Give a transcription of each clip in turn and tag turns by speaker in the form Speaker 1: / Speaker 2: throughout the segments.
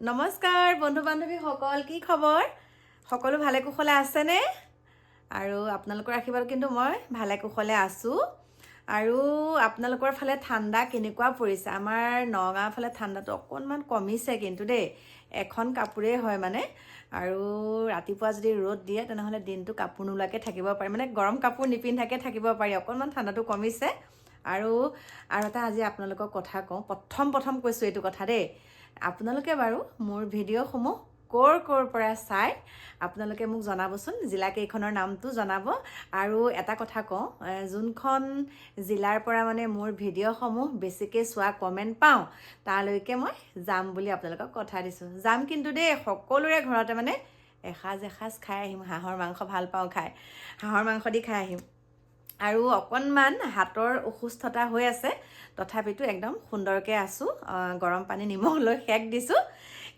Speaker 1: নমস্কাৰ বন্ধু বান্ধৱীসকল কি খবৰ? সকলো ভালে কুশলে আছেনে? আৰু আপোনালোকৰ আশীৰ্বাদ কিন্তু মই ভালে কুশলে আছোঁ। আৰু আপোনালোকৰ ফালে ঠাণ্ডা কেনেকুৱা পৰিছে? আমাৰ নগাঁৱৰ ফালে ঠাণ্ডাটো অকণমান কমিছে কিন্তু দেই। এখন কাপোৰেই হয় মানে। আৰু ৰাতিপুৱা যদি ৰ'দ দিয়ে তেনেহ'লে দিনটো কাপোৰ নোলোৱাকৈ থাকিব পাৰি। মানে গৰম কাপোৰ নিপিন্ধাকৈ থাকিব পাৰি। অকণমান ঠাণ্ডাটো কমিছে। আৰু আৰু এটা আজি আপোনালোকক কথা কওঁ। প্ৰথম প্ৰথম কৈছোঁ এইটো কথা দেই। আপোনালোকে বাৰু মোৰ ভিডিঅ'সমূহ ক'ৰ ক'ৰ পৰা চাই আপোনালোকে মোক জনাবচোন জিলাকেইখনৰ নামটো জনাব। আৰু এটা কথা কওঁ যোনখন জিলাৰ পৰা মানে মোৰ ভিডিঅ'সমূহ বেছিকৈ চোৱা কমেণ্ট পাওঁ তালৈকে মই যাম বুলি আপোনালোকক কথা দিছোঁ। যাম কিন্তু দেই সকলোৰে ঘৰতে মানে এসাঁজ এসাঁজ খাই আহিম হাঁহৰ মাংস ভাল পাওঁ খাই হাঁহৰ মাংস দি খাই আহিম। আৰু অকণমান হাতৰ অসুস্থতা হৈ আছে। তথাপিতো একদম সুন্দৰকৈ আছোঁ। গৰম পানী নিমখ লৈ সেক দিছোঁ।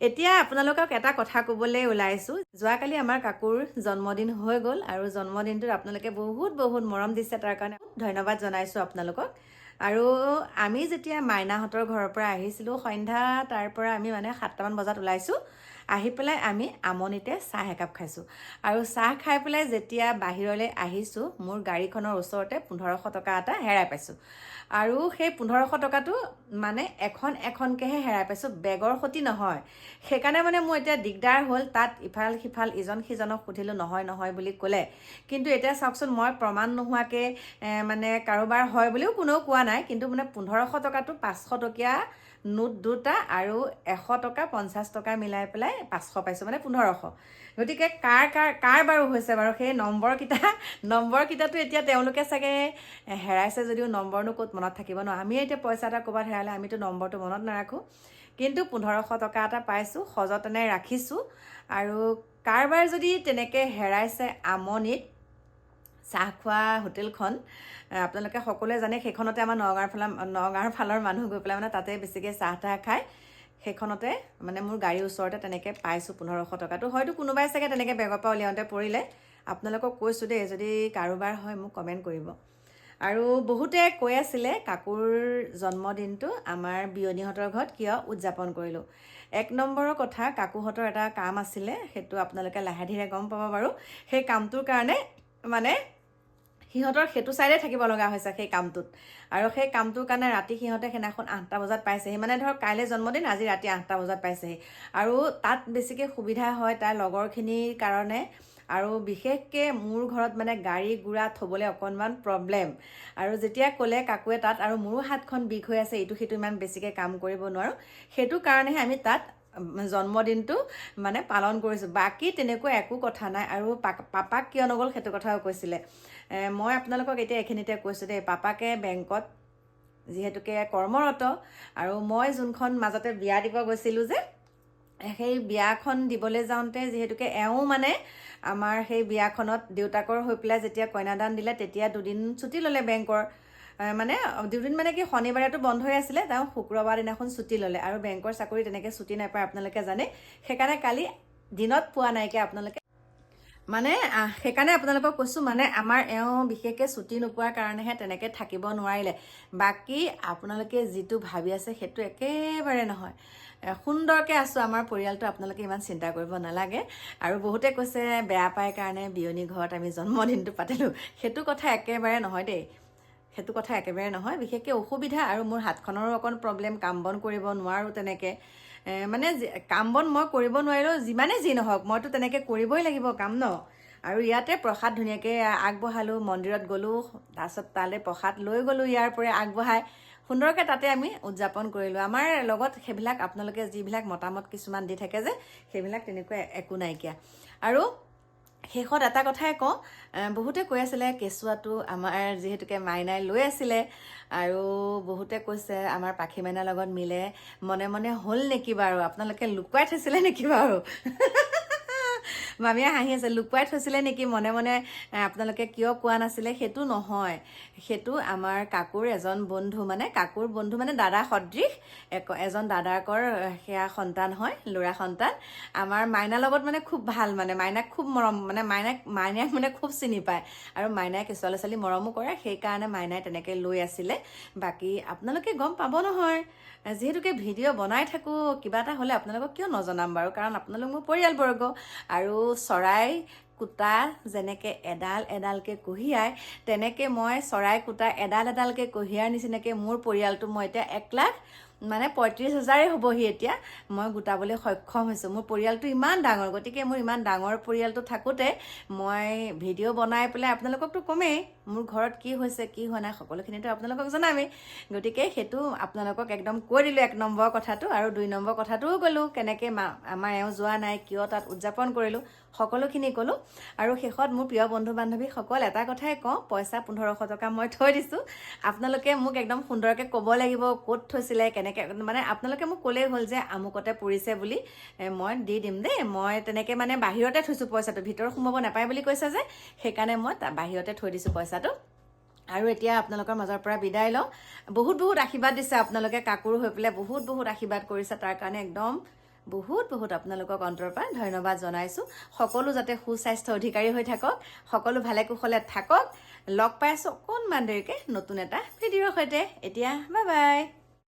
Speaker 1: এতিয়া আপোনালোকক এটা কথা ক'বলৈ ওলাইছোঁ। যোৱাকালি আমাৰ কাকুৰ জন্মদিন হৈ গ'ল আৰু জন্মদিনটোত আপোনালোকে বহুত বহুত মৰম দিছে তাৰ কাৰণে ধন্যবাদ জনাইছোঁ আপোনালোকক। আৰু আমি যেতিয়া মাইনাহঁতৰ ঘৰৰ পৰা আহিছিলোঁ সন্ধ্যা তাৰ পৰা আমি মানে সাতটামান বজাত ওলাইছোঁ। আহি পেলাই আমি আমনিতে চাহ একাপ খাইছোঁ। আৰু চাহ খাই পেলাই যেতিয়া বাহিৰলৈ আহিছোঁ মোৰ গাড়ীখনৰ ওচৰতে পোন্ধৰশ টকা এটা হেৰাই পাইছোঁ। আৰু সেই পোন্ধৰশ টকাটো মানে এখন এখনকৈহে হেৰাই পাইছোঁ বেগৰ সতি নহয়। সেইকাৰণে মানে মোৰ এতিয়া দিগদাৰ হ'ল তাত ইফাল সিফাল ইজন সিজনক সুধিলোঁ নহয় নহয় বুলি ক'লে। কিন্তু এতিয়া চাওকচোন মই প্ৰমাণ নোহোৱাকৈ মানে কাৰোবাৰ হয় বুলিও কোনেও কোৱা নাই। কিন্তু মানে পোন্ধৰশ টকাটো পাঁচশ টকীয়া নোট দুটা আৰু এশ টকা, পঞ্চাছ টকা মিলাই পেলাই পাঁচশো পাইছোঁ মানে পোন্ধৰশ। গতিকে কাৰ কাৰ কাৰ বাৰু হৈছে বাৰু সেই নম্বৰকেইটা নম্বৰকেইটাতো এতিয়া তেওঁলোকে চাগে হেৰাইছে যদিও নম্বৰনো ক'ত মনত থাকিব ন। আমিয়ে এতিয়া পইচা এটা ক'ৰবাত হেৰালে আমিতো নম্বৰটো মনত নাৰাখোঁ। কিন্তু পোন্ধৰশ টকা এটা পাইছোঁ, সযতনে ৰাখিছোঁ। আৰু কাৰবাৰ যদি তেনেকৈ হেৰাইছে আমনিত চাহ খোৱা হোটেলখন আপোনালোকে সকলোৱে জানে সেইখনতে আমাৰ নগাঁৱৰ ফালৰ নগাঁৱৰ ফালৰ মানুহ গৈ পেলাই মানে তাতে বেছিকৈ চাহ তাহ খায়। সেইখনতে মানে মোৰ গাড়ীৰ ওচৰতে তেনেকৈ পাইছোঁ পোন্ধৰশ টকাটো। হয়তো কোনোবাই চাগে তেনেকৈ বেগৰ পৰা উলিয়াওঁতে পৰিলে। আপোনালোকক কৈছোঁ দেই যদি কাৰোবাৰ হয় মোক কমেণ্ট কৰিব। আৰু বহুতে কৈ আছিলে কাকুৰ জন্মদিনটো আমাৰ বিয়নীহঁতৰ ঘৰত কিয় উদযাপন কৰিলোঁ। এক নম্বৰৰ কথা কাকুহঁতৰ এটা কাম আছিলে সেইটো আপোনালোকে লাহে ধীৰে গম পাব বাৰু। সেই কামটোৰ কাৰণে মানে সিহঁতৰ সেইটো ছাইডে থাকিব লগা হৈছে সেই কামটোত। আৰু সেই কামটোৰ কাৰণে ৰাতি সিহঁতে সেইদিনাখন আঠটা বজাত পাইছেহি। মানে ধৰক কাইলৈ জন্মদিন আজি ৰাতি আঠটা বজাত পাইছেহি। আৰু তাত বেছিকৈ সুবিধা হয় তাৰ লগৰখিনিৰ কাৰণে। আৰু বিশেষকৈ মোৰ ঘৰত মানে গাড়ী গুড়া থ'বলৈ অকণমান প্ৰব্লেম। আৰু যেতিয়া ক'লে কাকুৱে তাত আৰু মোৰো হাতখন বিষ হৈ আছে ইটো সিটো ইমান বেছিকৈ কাম কৰিব নোৱাৰোঁ। সেইটো কাৰণেহে আমি তাত জন্মদিনটো মানে পালন কৰিছোঁ। বাকী তেনেকুৱা একো কথা নাই আৰু পাক- পাপাক কিয় নগ'ল সেইটো কথাও কৈছিলে। মই আপোনালোকক এতিয়া এইখিনিতে কৈছোঁ দেই পাপাকে বেংকত যিহেতুকে কৰ্মৰত আৰু মই যোনখন মাজতে বিয়া দিব গৈছিলোঁ যে সেই বিয়াখন দিবলৈ যাওঁতে যিহেতুকে এওঁ মানে আমাৰ সেই বিয়াখনত দেউতাকৰ হৈ পেলাই যেতিয়া কন্যাদান দিলে তেতিয়া দুদিন ছুটি ল'লে বেংকৰ। মানে দুদিন মানে কি শনিবাৰেতো বন্ধই আছিলে তেওঁ শুক্ৰবাৰ দিনাখন ছুটি ল'লে আৰু বেংকৰ চাকৰি তেনেকৈ ছুটি নাপায় আপোনালোকে জানে। সেইকাৰণে কালি দিনত পোৱা নাইকিয়া আপোনালোকে। মানে সেইকাৰণে আপোনালোকক কৈছোঁ মানে আমাৰ এওঁ বিশেষকৈ ছুটি নোপোৱাৰ কাৰণেহে তেনেকৈ থাকিব নোৱাৰিলে। বাকী আপোনালোকে যিটো ভাবি আছে সেইটো একেবাৰে নহয়। সুন্দৰকৈ আছোঁ আমাৰ পৰিয়ালটো আপোনালোকে ইমান চিন্তা কৰিব নালাগে। আৰু বহুতে কৈছে বেয়া পায় কাৰণে বিয়নী ঘৰত আমি জন্মদিনটো পাতিলোঁ। সেইটো কথা একেবাৰে নহয় দেই। সেইটো কথা একেবাৰে নহয় বিশেষকৈ অসুবিধা আৰু মোৰ হাতখনৰো অকণ প্ৰব্লেম কাম বন কৰিব নোৱাৰোঁ তেনেকৈ। মানে কাম বন মই কৰিব নোৱাৰিলেও যিমানে যি নহওক মইতো তেনেকৈ কৰিবই লাগিব কাম ন। আৰু ইয়াতে প্ৰসাদ ধুনীয়াকৈ আগবঢ়ালোঁ মন্দিৰত গ'লোঁ তাৰপিছত তালৈ প্ৰসাদ লৈ গ'লোঁ ইয়াৰ পৰা আগবঢ়াই সুন্দৰকৈ তাতে আমি উদযাপন কৰিলোঁ। আমাৰ লগত সেইবিলাক আপোনালোকে যিবিলাক মতামত কিছুমান দি থাকে যে সেইবিলাক তেনেকুৱা একো নাইকিয়া। আৰু শেষত এটা কথাই কওঁ বহুতে কৈ আছিলে কেঁচুৱাটো আমাৰ যিহেতুকে মাইনাই লৈ আছিলে আৰু বহুতে কৈছে আমাৰ পাখি মাইনাৰ লগত মিলে মনে মনে হ'ল নেকি বাৰু? আপোনালোকে লুকুৱাই থৈছিলে নেকি বাৰু? মামীয়ে হাঁহি আছে লুকুৱাই থৈছিলে নেকি মনে মনে আপোনালোকে কিয় কোৱা নাছিলে? সেইটো নহয়। সেইটো আমাৰ কাকুৰ এজন বন্ধু মানে কাকুৰ বন্ধু মানে দাদা সদৃশ এজন দাদাকৰ সেয়া সন্তান হয় ল'ৰা সন্তান। আমাৰ মাইনাৰ লগত মানে খুব ভাল মানে মাইনাক খুব মৰম মানে মাইনাক মাইনাক মানে খুব চিনি পায়। আৰু মাইনাই কেঁচুৱা ল'ৰা ছোৱালী মৰমো কৰে সেইকাৰণে মাইনাই তেনেকৈ লৈ আছিলে। বাকী আপোনালোকে গম পাব নহয় যিহেতুকে ভিডিঅ' বনাই থাকোঁ কিবা এটা হ'লে আপোনালোকক কিয় নজনাম বাৰু? কাৰণ আপোনালোক মোৰ পৰিয়ালবৰ্গ। আৰু চৰাই কুটা যেনেকৈ এডাল এডালকৈ কঢ়িয়াই তেনেকৈ মই চৰাই কুটা এডাল এডালকৈ কঢ়িয়াৰ নিচিনাকৈ মোৰ পৰিয়ালটো মই এতিয়া এক লাখ মানে পঁয়ত্ৰিছ হাজাৰেই হ'বহি এতিয়া। মই গোটাবলৈ সক্ষম হৈছোঁ। মোৰ পৰিয়ালটো ইমান ডাঙৰ গতিকে মোৰ ইমান ডাঙৰ পৰিয়ালটো থাকোঁতে মই ভিডিঅ' বনাই পেলাই আপোনালোককতো কমেই মোৰ ঘৰত কি হৈছে কি হোৱা নাই সকলোখিনিতো আপোনালোকক জনামেই। গতিকে সেইটো আপোনালোকক একদম কৈ দিলোঁ এক নম্বৰ কথাটো আৰু দুই নম্বৰ কথাটোও ক'লোঁ কেনেকৈ মা আমাৰ এওঁ যোৱা নাই কিয় তাত উদযাপন কৰিলোঁ সকলোখিনি ক'লোঁ। আৰু শেষত মোৰ প্ৰিয় বন্ধু বান্ধৱীসকল এটা কথাই কওঁ পইচা পোন্ধৰশ টকা মই থৈ দিছোঁ। আপোনালোকে মোক একদম সুন্দৰকৈ ক'ব লাগিব ক'ত থৈছিলে কেনেকৈ মানে আপোনালোকে মোক ক'লেই হ'ল যে আমুকতে পৰিছে বুলি। মই দি দিম দেই। মই তেনেকৈ মানে বাহিৰতে থৈছোঁ পইচাটো ভিতৰত সোমাব নাপায় বুলি কৈছে যে সেইকাৰণে মই বাহিৰতে থৈ দিছোঁ পইচাটো। আৰু এতিয়া আপোনালোকৰ মাজৰ পৰা বিদায় লওঁ। বহুত বহুত আশীৰ্বাদ দিছে আপোনালোকে কাকুৰ হৈ পেলাই বহুত বহুত আশীৰ্বাদ কৰিছে। তাৰ কাৰণে একদম বহুত বহুত আপোনালোকক অন্তৰৰ পৰা ধন্যবাদ জনাইছোঁ। সকলো যাতে সুস্বাস্থ্য অধিকাৰী হৈ থাকক সকলো ভালে কুশলে থাকক। লগ পাই আছোঁ অকণমান দেৰিকৈ নতুন এটা ভিডিঅ'ৰ সৈতে। এতিয়া বাই বাই